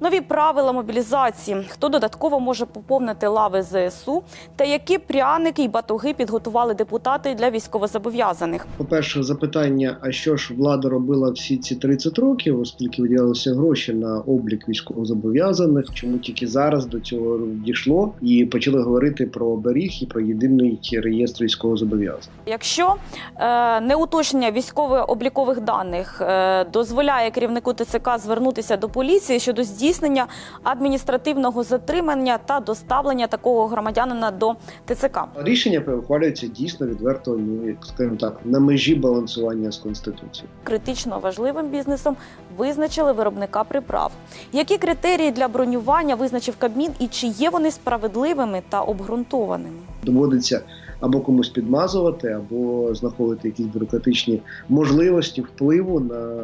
Нові правила мобілізації. Хто додатково може поповнити лави ЗСУ? Та які пряники й батуги підготували депутати для військовозобов'язаних? По-перше, запитання: а що ж влада робила всі ці 30 років, оскільки виділялися гроші на облік військовозобов'язаних? Чому тільки зараз до цього дійшло і почали говорити про оберіг і про єдиний реєстр військовозобов'язаних? Якщо е, неуточнення військово-облікових даних е, дозволяє керівнику ТЦК звернутися до поліції щодо здійснення адміністративного затримання та доставлення такого громадянина до ТЦК. Рішення ухвалюється дійсно відверто, ну скажімо так, на межі балансування з конституцією. критично важливим бізнесом визначили виробника приправ. Які критерії для бронювання визначив Кабмін і чи є вони справедливими та обґрунтованими? доводиться або комусь підмазувати, або знаходити якісь бюрократичні можливості впливу на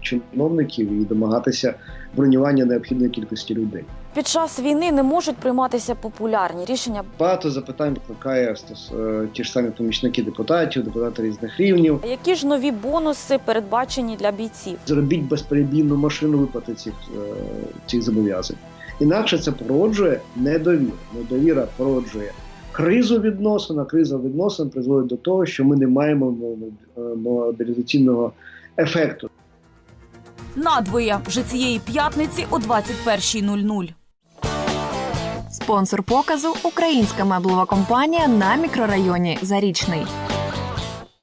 чиновників і домагатися бронювання необхідної кількості людей. Під час війни не можуть прийматися популярні рішення. Багато запитань викликає е, ті ж самі помічники депутатів, депутати різних рівнів. Які ж нові бонуси передбачені для бійців? Зробіть безперебійну машину виплати цих, е, цих зобов'язань. Інакше це породжує недовіру. Недовіра породжує кризу відносин, а криза відносин призводить до того, що ми не маємо мо- мобілізаційного ефекту. Надвоє вже цієї п'ятниці о 21.00. Спонсор показу українська меблова компанія на мікрорайоні Зарічний.